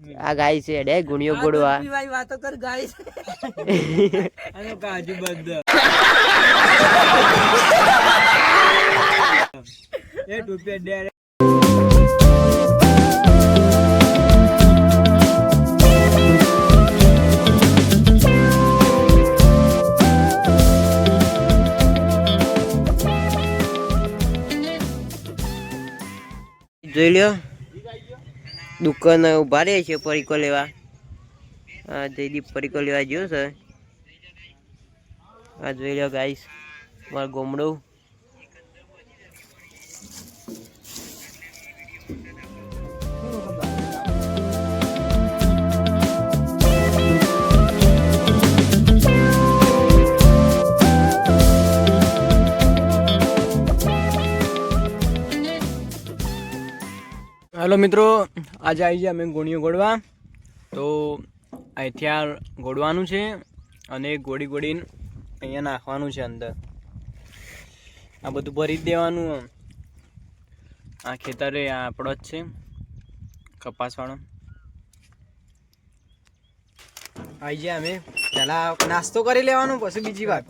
આ ગાય છે ડે ગુણિયો ગોડવા વાતો કર ગાળી અને કાજુ બંધ. એ ટુપે ડે જોઈ લ્યો. દુકાન ઊભા રહે છે પરીકો લેવા. આ જયદીપ પરીકો લેવા ગયો છે. આ જોઈ લ્યો ગાઈસ મારું ગોમડું. હેલો મિત્રો, આજે આવી ગયા અમે ગોળીઓ ગોળવા. તો અહીંથી આ ગોળવાનું છે અને ગોળી ગોળીને અહીંયા નાખવાનું છે અંદર. આ બધું ભરી દેવાનું આ ખેતરે આ આપણો જ છે, કપાસવાળો. આવી ગયા અમે. પહેલા નાસ્તો કરી લેવાનો, પછી બીજી વાત.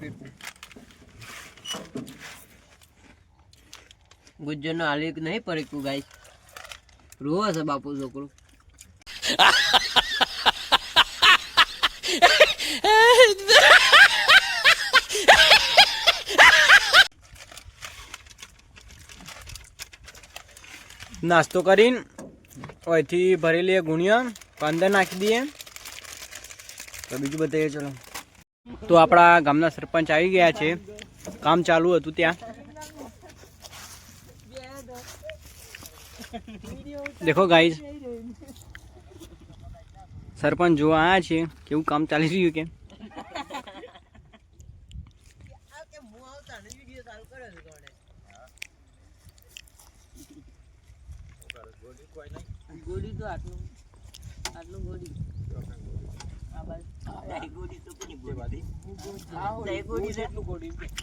ગુજ્જરનો હાલી નહીં પરીકું ગાઈસ રોવો છે બાપુ છોકરો નાસ્તો કરીને અહીંથી ભરી લઈએ ગુણિયા અંદર નાખી દઈએ. તો બીજું બતાવીએ, ચલો. તો આપણા ગામના સરપંચ આવી ગયા છે. કામ ચાલુ હતું ત્યાં. દેખો ગાઈઝ સરપંચ જોવા આવ્યા છે કેવું કામ ચાલી રહ્યું કે.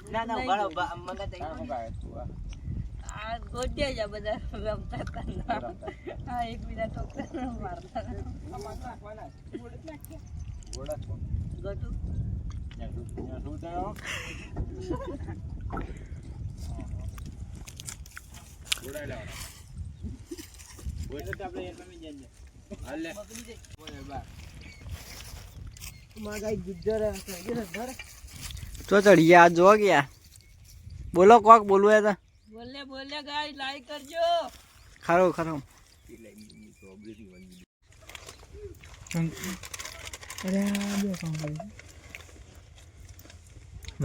ના, ના, ઊભા આ ગોળિયા જ બધા રમતા હતા. હા, એકબીજા ટોકતા મારતા ગટુ. તો ચડિયા જો ગયા બોલો કોક બોલવું એ તો બોલે બોલે ગાઈ લાઈક કરજો. ખરો ખરો.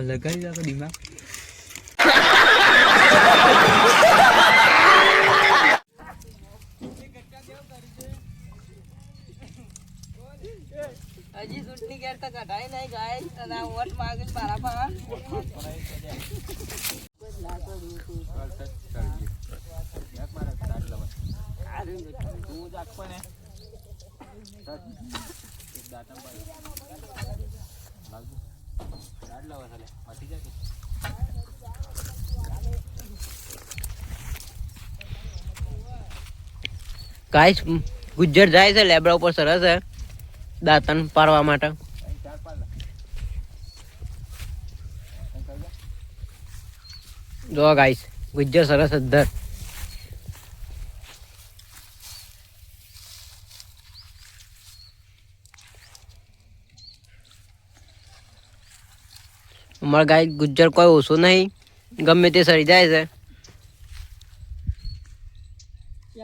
લગાડી રાખો દિમાગ. હજી ચૂંટણી ઘેર તો કઢાઈ નહીં ગાય. અને આ વોટ માંગે મારા ગાઈસ ગુજ્જર જાય છે લેબડા ઉપર સરસ છે દાંતન પારવા માટે. જો ગાઈસ ગુજ્જર સરસ અધર અમારા ગાય ગુજ્જર કોઈ ઓછું નહીં. ગમે તે સરી જાય છે. જી.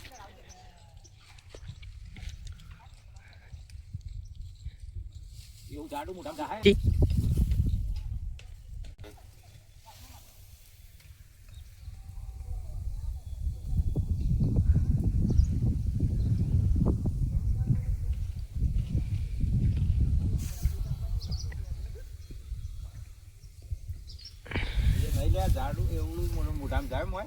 ઝાડું એવું જાડું મોટા થાય ઝાડું એવું મોટામાં જાય મોય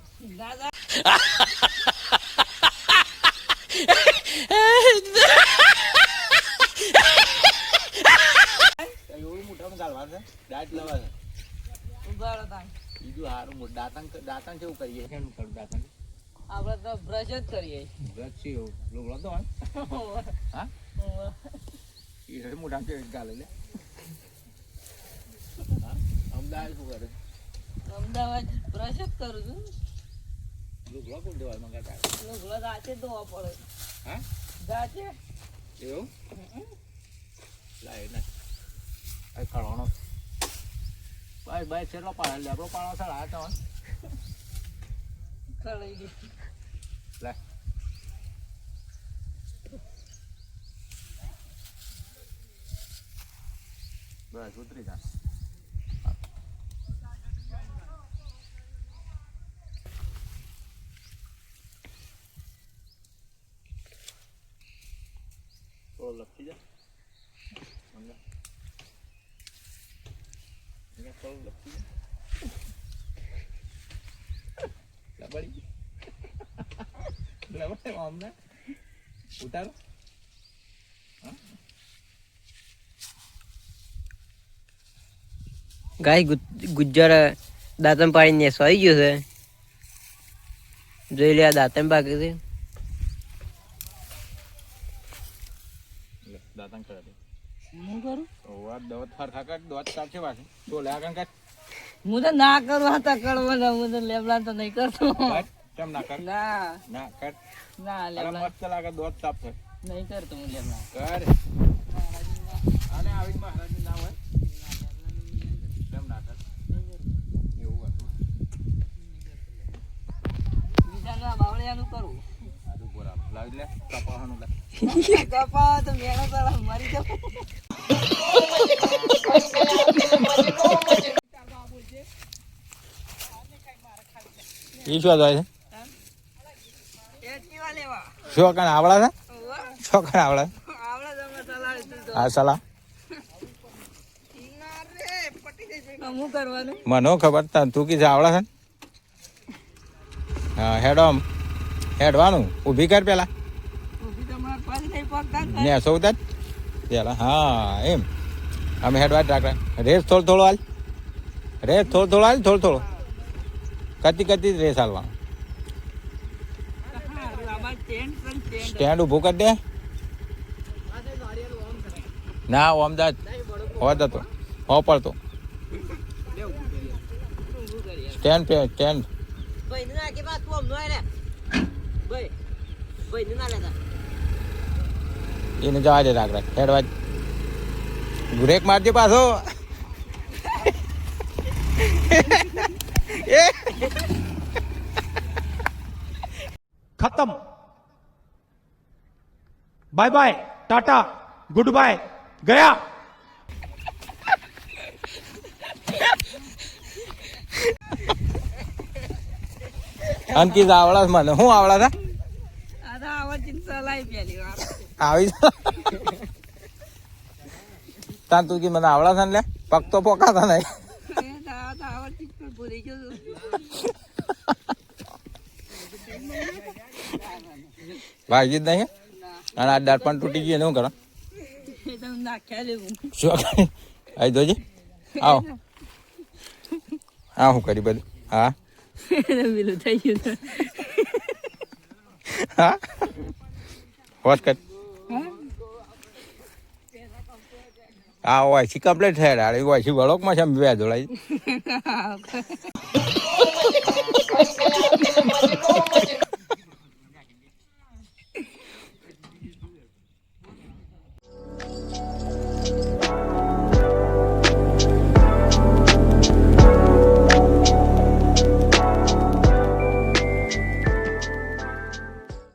મોઢું દાંતણ દાંતણ કેવું કરીએ? કેમ કરું દાંતણ? આપણે તો બ્રશ જ કરીએ. બ્રશ છે એવું. લોગડો તો હા? એ મોટા કે ગાલે લે. અમદાવાદ શું કરે? અમદાવાદ બ્રશ જ કરું છું. લુગડો કોણ દેવાય મંગાતા લુગડો રાતે ધોવા પડે. હા? જાતે. એવું? લાય ના આ કળવાનો બાય ભાઈ છેલ્લો પાડે લેબડો પાડો છે આ તો. કરાઈ ગઈ લે. બસ ઉતરી જા થોડો લપસી જા મંગા મંગા થોડો લપસી જા લબડી લબડે અમને ઉતારો ગાય ગુજ્જર દાંતમ પાડીને સોઈ ગયું છે. જોઈ લે આ દાંતમ પાકી છે. દાંતમ દાતણ કરે હું કરું? દોત ફર ખાકર દોત કાઢશે પાછી તો લે આગળ કાઢ હું તો ના કરું હતા કડવાના હું તો લેબલા તો નહીં કરતો. કેમ ના કર ના. ના કર ના લેબલા મસ્ત લાગે દોત સાફ થાય. નહીં કરતો હું લેબલા કર. અને આવી મહારાજ ના હોય? કેમ ના કર એવું હતું બીજાના બાવળિયાનું કરું. લાવી લે કપાવાનું લે. કપા તો મેળો તારા મરી જાવ ઈ શું થાય છે? એટીવા શું કાન આવડા છે? કાન આવડા આવડે હા ચલાવી સલા મને ખબર? તને તું કીધું આવડા છે ને? હા હેડ હેડવાનું ઊભી કર પેલા. ને સૌદા પેલા હા એમ. અમે હેડવા રાખડા. રેસ થોડો થોડો હાલ. રેસ થોડો થોડો હાલ થોડો થોડો. કતી કતી રેસ હાલવાનું સ્ટેન્ડ ઊભું કરી દે. ના અમદાવાદ હોત હતો હો પડતો. સ્ટેન્ડ પે સ્ટેન્ડ એને જવા દે રાખડા હેડવા બ્રેક મારજે પાછો. ખતમ bye bye tata good bye ગયા અંકિત આવડા મને હું આવડા હતા આવી તાર તું મને આવડા છે ને પગ તો પોકાતા નહીં ચિંતા ભૂલી ગયો. ભાગી જ નહીં અને આ દર્પણ તૂટી ગયું શું કરો? શું આવી જોજે. આવો. હા શું કરી બધું? હા? થઈ ગયું હા? હોશ કર. હા હોય છે કમ્પ્લીટ થયેલા ડાળે હોય છે વળોકમાં છે બે જોડાઈ